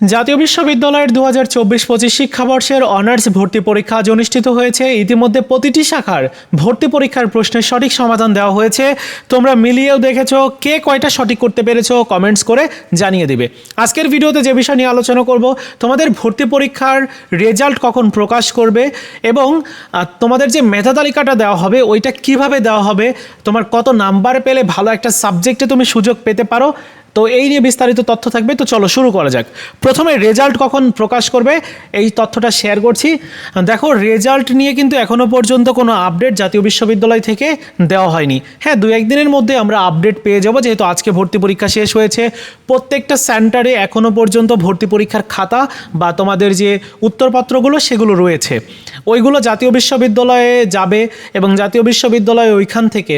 জাতীয় বিশ্ববিদ্যালয়ের দু হাজার চব্বিশ পঁচিশ শিক্ষাবর্ষের অনার্স ভর্তি পরীক্ষা আজ অনুষ্ঠিত হয়েছে। ইতিমধ্যে প্রতিটি শাখার ভর্তি পরীক্ষার প্রশ্নের সঠিক সমাধান দেওয়া হয়েছে। তোমরা মিলিয়েও দেখেছ কে কয়টা সঠিক করতে পেরেছ কমেন্টস করে জানিয়ে দিবে। আজকের ভিডিওতে যে বিষয় নিয়ে আলোচনা করব, তোমাদের ভর্তি পরীক্ষার রেজাল্ট কখন প্রকাশ করবে এবং তোমাদের যে মেধা তালিকাটা দেওয়া হবে, ওইটা কীভাবে দেওয়া হবে, তোমার কত নাম্বার পেলে ভালো একটা সাবজেক্টে তুমি সুযোগ পেতে পারো তো এই নিয়ে বিস্তারিত তথ্য থাকবে, তো চলো শুরু করা যাক। প্রথমে রেজাল্ট কখন প্রকাশ করবে, এই তথ্যটা শেয়ার করছি। দেখো রেজাল্ট নিয়ে কিন্তু এখনও পর্যন্ত কোনো আপডেট জাতীয় বিশ্ববিদ্যালয় থেকে দেওয়া হয়নি। হ্যাঁ দু একদিনের মধ্যে আমরা আপডেট পেয়ে যাব, যেহেতু আজকে ভর্তি পরীক্ষা শেষ হয়েছে। প্রত্যেকটা সেন্টারে এখনও পর্যন্ত ভর্তি পরীক্ষার খাতা বা তোমাদের যে উত্তরপত্রগুলো সেগুলো রয়েছে। ওইগুলো জাতীয় বিশ্ববিদ্যালয়ে যাবে এবং জাতীয় বিশ্ববিদ্যালয় ওইখান থেকে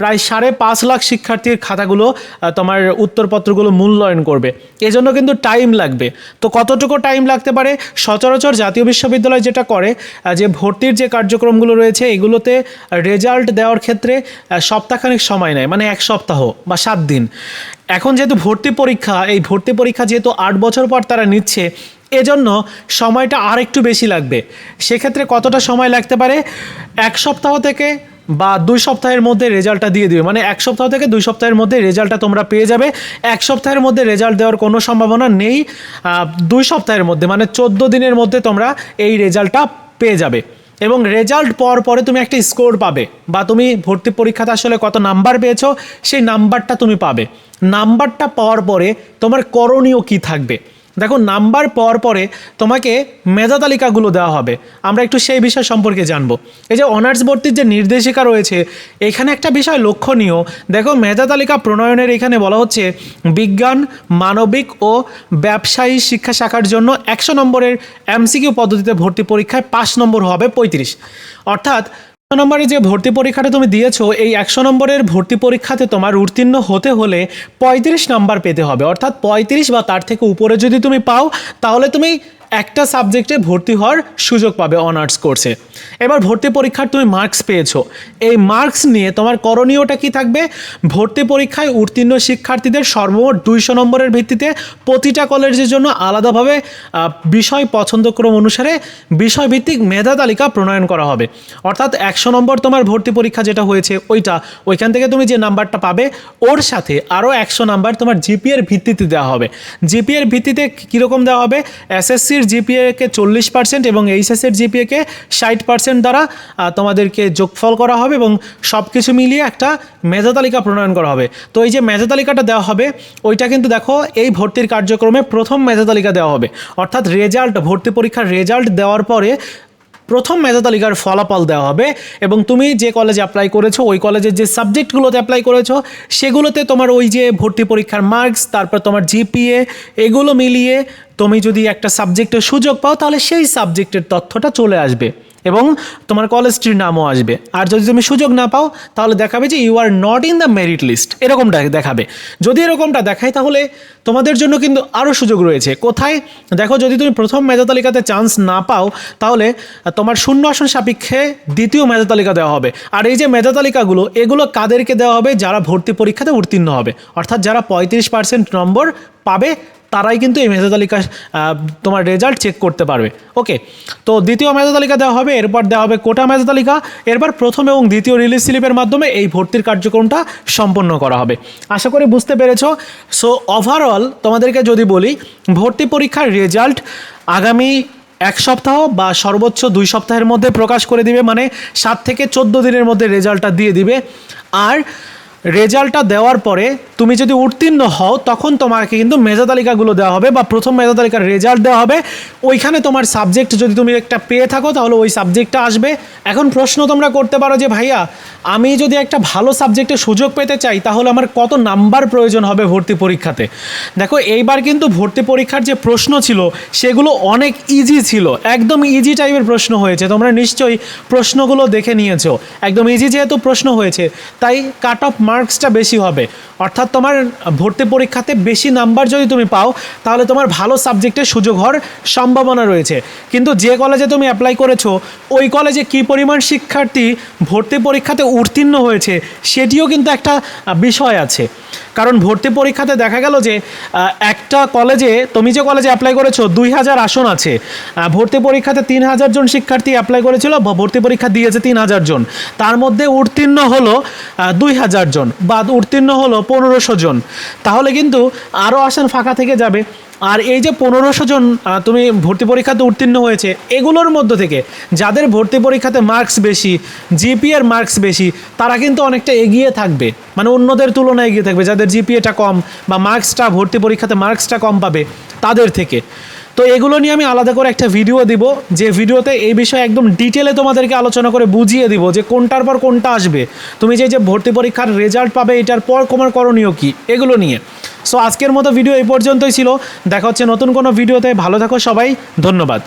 প্রায় সাড়ে পাঁচ লাখ শিক্ষার্থীর খাতাগুলো তোমার উত্তরপত্রগুলো মূল্যায়ন করবে। এজন্য কিন্তু টাইম লাগবে। তো কতটুকু টাইম লাগতে পারে? সচরাচর জাতীয় বিশ্ববিদ্যালয় যেটা করে যে ভর্তির যে কার্যক্রমগুলো রয়েছে, এগুলোতে রেজাল্ট দেওয়ার ক্ষেত্রে সপ্তাহখানেক সময় নেয় মানে এক সপ্তাহ বা সাত দিন। এখন যেহেতু ভর্তি পরীক্ষা, এই ভর্তি পরীক্ষা যেহেতু আট বছর পর তারা নিচ্ছে, এজন্য সময়টা আর একটু বেশি লাগবে। সেক্ষেত্রে কতটা সময় লাগতে পারে? এক সপ্তাহ থেকে বা দুই সপ্তাহের মধ্যে রেজাল্টটা দিয়ে দিবে। মানে এক সপ্তাহ থেকে দুই সপ্তাহের মধ্যে রেজাল্টটা তোমরা পেয়ে যাবে। এক সপ্তাহের মধ্যে রেজাল্ট দেওয়ার কোনো সম্ভাবনা নেই। দুই সপ্তাহের মধ্যে মানে চোদ্দ দিনের মধ্যে তোমরা এই রেজাল্টটা পেয়ে যাবে। এবং রেজাল্ট পর পরে তুমি একটা স্কোর পাবে বা তুমি ভর্তি পরীক্ষাতে আসলে কত নাম্বার পেয়েছ, সেই নাম্বারটা তুমি পাবে। নাম্বারটা পাওয়ার পরে তোমার করণীয় কি থাকবে? দেখো, নাম্বার পাওয়ার পরে তোমাকে মেধা তালিকাগুলো দেওয়া হবে। আমরা একটু সেই বিষয় সম্পর্কে জানব। এই যে অনার্স ভর্তির যে নির্দেশিকা রয়েছে, এখানে একটা বিষয় লক্ষণীয়। দেখো, মেধা তালিকা প্রণয়নের এখানে বলা হচ্ছে, বিজ্ঞান, মানবিক ও ব্যবসায়ী শিক্ষা শাখার জন্য একশো নম্বরের এমসিকিউ পদ্ধতিতে ভর্তি পরীক্ষায় পাঁচ নম্বর হবে পঁয়ত্রিশ। অর্থাৎ নম্বরে যে ভর্তি পরীক্ষাটা তুমি দিয়েছ, এই একশো নম্বরের ভর্তি পরীক্ষাতে তোমার উত্তীর্ণ হতে হলে পঁয়ত্রিশ নাম্বার পেতে হবে। অর্থাৎ পঁয়ত্রিশ বা তার থেকে উপরে যদি তুমি পাও, তাহলে তুমি একটা সাবজেক্টে ভর্তি হওয়ার সুযোগ পাবে অনার্স কোর্সে এবার ভর্তি পরীক্ষার তুমি মার্কস পেয়েছ। এই মার্কস নিয়ে তোমার করণীয়টা কি থাকবে? ভর্তি পরীক্ষায় উত্তীর্ণ শিক্ষার্থীদের সর্বমোট দুইশো নম্বরের ভিত্তিতে প্রতিটা কলেজের জন্য আলাদাভাবে বিষয় পছন্দক্রম অনুসারে বিষয়ভিত্তিক মেধা তালিকা প্রণয়ন করা হবে। অর্থাৎ একশো নম্বর তোমার ভর্তি পরীক্ষা যেটা হয়েছে, ওইটা, ওইখান থেকে তুমি যে নাম্বারটা পাবে, ওর সাথে আরও একশো নাম্বার তোমার জিপিএর ভিত্তিতে দেওয়া হবে। জিপিএর ভিত্তিতে কীরকম দেওয়া হবে? এসএসসির জিপিএকে চল্লিশ পার্সেন্ট এবং এইচএসের জিপিএকে ষাট পার্সেন্ট দ্বারা তোমাদেরকে যোগফল করা হবে এবং সব কিছু মিলিয়ে একটা মেধা তালিকা প্রণয়ন করা হবে। তো এই যে মেধা তালিকাটা দেওয়া হবে, ওইটা কিন্তু দেখো এই ভর্তির কার্যক্রমে প্রথম মেধা তালিকা দেওয়া হবে। অর্থাৎ রেজাল্ট ভর্তি পরীক্ষার রেজাল্ট দেওয়ার পরে প্রথম মেধা তালিকার ফলাফল দেওয়া হবে এবং তুমি যে কলেজে অ্যাপ্লাই করেছ, ওই কলেজের যে সাবজেক্টগুলোতে অ্যাপ্লাই করেছ, সেগুলোতে তোমার ওই যে ভর্তি পরীক্ষার মার্কস তারপর তোমার জিপিএ এগুলো মিলিয়ে তুমি যদি একটা সাবজেক্টের সুযোগ পাও, তাহলে সেই সাবজেক্টের তথ্যটা চলে আসবে। এবং তোমার কলেজটির নামও আসবে। আর যদি তুমি সুযোগ না পাও, তাহলে দেখাবে যে you are not in the merit list এরকমটা দেখাবে। যদি এরকমটা দেখায়, তাহলে তোমাদের জন্য কিন্তু আরও সুযোগ রয়েছে। কোথায়? দেখো, যদি তুমি প্রথম মেধা তালিকাতে চান্স না পাও, তাহলে তোমার শূন্য আসন সাপেক্ষে দ্বিতীয় মেধা তালিকা দেওয়া হবে। আর এই যে মেধা তালিকাগুলো এগুলো কাদেরকে দেওয়া হবে? যারা ভর্তি পরীক্ষাতে উত্তীর্ণ হবে। অর্থাৎ যারা পঁয়ত্রিশ পার্সেন্ট নম্বর পাবে তারাই কিন্তু এই মেধা তালিকা তোমার রেজাল্ট চেক করতে পারবে। ওকে তো দ্বিতীয় মেধা তালিকা দেওয়া হবে, এরপর দেওয়া হবে কোটা মেধা তালিকা, এরপর প্রথম এবং দ্বিতীয় রিলিজ স্লিপের মাধ্যমে এই ভর্তির কার্যক্রমটা সম্পন্ন করা হবে। আশা করি বুঝতে পেরেছ। সো ওভারঅল তোমাদেরকে যদি বলি, ভর্তি পরীক্ষার রেজাল্ট আগামী এক সপ্তাহ বা সর্বোচ্চ দুই সপ্তাহের মধ্যে প্রকাশ করে দিবে মানে সাত থেকে চোদ্দ দিনের মধ্যে রেজাল্টটা দিয়ে দিবে। আর রেজাল্টটা দেওয়ার পরে তুমি যদি উত্তীর্ণ হও, তখন তোমাকে কিন্তু মেধা তালিকাগুলো দেওয়া হবে বা প্রথম মেধা তালিকার রেজাল্ট দেওয়া হবে। ওইখানে তোমার সাবজেক্ট যদি তুমি একটা পেয়ে থাকো, তাহলে ওই সাবজেক্টটা আসবে। এখন প্রশ্ন তোমরা করতে পারো যে, ভাইয়া, আমি যদি একটা ভালো সাবজেক্টে সুযোগ পেতে চাই, তাহলে আমার কত নাম্বার প্রয়োজন হবে ভর্তি পরীক্ষাতে? দেখো, এইবার কিন্তু ভর্তি পরীক্ষার যে প্রশ্ন ছিল, সেগুলো অনেক ইজি ছিল। একদম ইজি টাইপের প্রশ্ন হয়েছে। তোমরা নিশ্চয়ই প্রশ্নগুলো দেখে নিয়েছো। একদম ইজি যেহেতু প্রশ্ন হয়েছে, তাই কাট অফ মার্কসটা বেশি হবে। অর্থাৎ তোমার ভর্তি পরীক্ষাতে বেশি নাম্বার যদি তুমি পাও, তাহলে তোমার ভালো সাবজেক্টের সুযোগ হওয়ার সম্ভাবনা রয়েছে। কিন্তু যে কলেজে তুমি অ্যাপ্লাই করেছ, ওই কলেজে কী পরিমাণ শিক্ষার্থী ভর্তি পরীক্ষাতে উত্তীর্ণ হয়েছে, সেটিও কিন্তু একটা বিষয় আছে। কারণ ভর্তি পরীক্ষাতে দেখা গেল যে একটা কলেজে তুমি যে কলেজে অ্যাপ্লাই করেছ, দুই হাজার আসন আছে। ভর্তি পরীক্ষাতে তিন হাজার জন শিক্ষার্থী অ্যাপ্লাই করেছিল ভর্তি পরীক্ষা দিয়েছে তিন হাজার জন। তার মধ্যে উত্তীর্ণ হলো দুই হাজার জন। বা উত্তীর্ণ হলো পনেরোশো জন। তাহলে কিন্তু আরও আসন ফাঁকা থেকে যাবে। আর এই যে পনেরোশো জন তুমি ভর্তি পরীক্ষাতে উত্তীর্ণ হয়েছে, এগুলোর মধ্য থেকে যাদের ভর্তি পরীক্ষাতে মার্কস বেশি জিপিএর মার্কস বেশি, তারা কিন্তু অনেকটা এগিয়ে থাকবে। মানে অন্যদের তুলনায় এগিয়ে থাকবে। যাদের জিপিএটা কম বা মার্কসটা ভর্তি পরীক্ষাতে মার্কসটা কম পাবে, তাদের থেকে। তো এগুলো নিয়ে আমি আলাদা করে একটা ভিডিও দিব, যে ভিডিওতে এই বিষয়ে একদম ডিটেলে তোমাদেরকে আলোচনা করে বুঝিয়ে দিব যে কোনটার পর কোনটা আসবে। তুমি যে যে ভর্তি পরীক্ষার রেজাল্ট পাবে, এটার পর তোমার করণীয় কী, এগুলো নিয়ে। সো আজকের মতো ভিডিও এই পর্যন্তই ছিল। দেখা হচ্ছে নতুন কোনো ভিডিওতে ভালো থাকো সবাই। ধন্যবাদ।